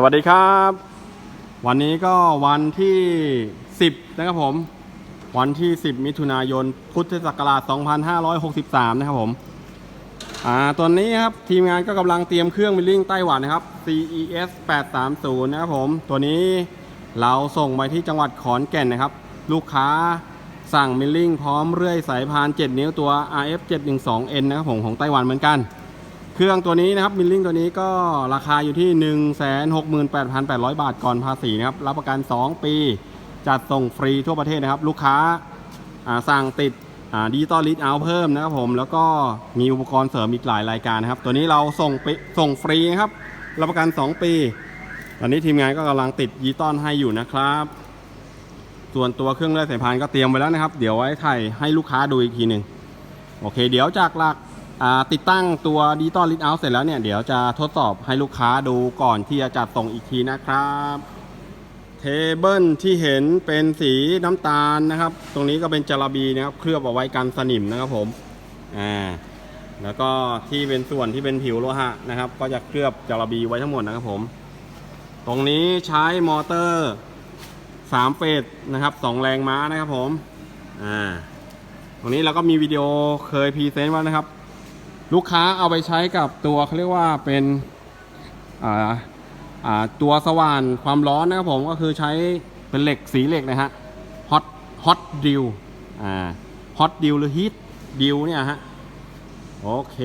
สวัสดีครับ วันนี้ก็วันที่ 10 นะครับผม วันที่ 10 มิถุนายน พุทธศักราช 2563 นะครับผมอ่าตัวนี้ครับ ทีมงานก็กำลังเตรียมเครื่องมิลลิ่งไต้หวันนะครับ CES 830 นะครับผม ตัวนี้เราส่งไปที่จังหวัดขอนแก่นนะครับ ลูกค้าสั่งมิลลิ่งพร้อมเรื่อยสายพาน 7 นิ้วตัว RF 712N นะครับผมของไต้หวันเหมือนกัน เครื่องตัวนี้นะครับมิลลิ่งตัวนี้ก็ราคาอยู่ที่ 168,800 บาทก่อนภาษีนะครับ รับประกัน 2 ปี จัดส่งฟรีทั่วประเทศนะครับ ลูกค้าาสั่งติดดิจิตอลลิทเอาเพิ่มนะครับผมแล้วก็มีอุปกรณ์เสริมอีกหลายรายการนะครับ ตัวนี้เราส่งไปส่งฟรีนะครับ รับประกัน 2 ปี ตอนนี้ทีมงานก็กำลังติดดิจิตอลให้อยู่นะครับ ส่วนตัวเครื่องเลื่อยสายพานก็เตรียมไว้แล้วนะครับ เดี๋ยวไว้ถ่ายให้ลูกค้าดูอีกทีหนึ่งโอเค เดี๋ยวจากหลัก ติดตั้งตัวดิจิตอลลิทเอาเสร็จแล้วเนี่ย เดี๋ยวจะทดสอบให้ลูกค้าดูก่อนที่จะจัดส่งอีกทีนะครับ เทเบิลที่เห็นเป็นสีน้ำตาลนะครับ ตรงนี้ก็เป็นจาระบีนะครับ เคลือบเอาไว้กันสนิมนะครับผมอ่าแล้วก็ที่เป็นส่วนที่เป็นผิวโลหะนะครับ ก็จะเคลือบจาระบีไว้ทั้งหมดนะครับผม ตรงนี้ใช้มอเตอร์สามเฟสนะครับสองแรงม้านะครับผมอ่าตรงนี้เราก็มีวิดีโอเคยพรีเซนต์ไว้นะครับ ลูกค้าเอาไปใช้กับตัวเขาเรียกว่าเป็นตัวสว่านความร้อนนะครับผมก็คือใช้เป็นเหล็กสีเหล็กนะฮะฮอตฮอตดิวอ่าฮอตดิวหรือฮีทดิวเนี่ยฮะโอเค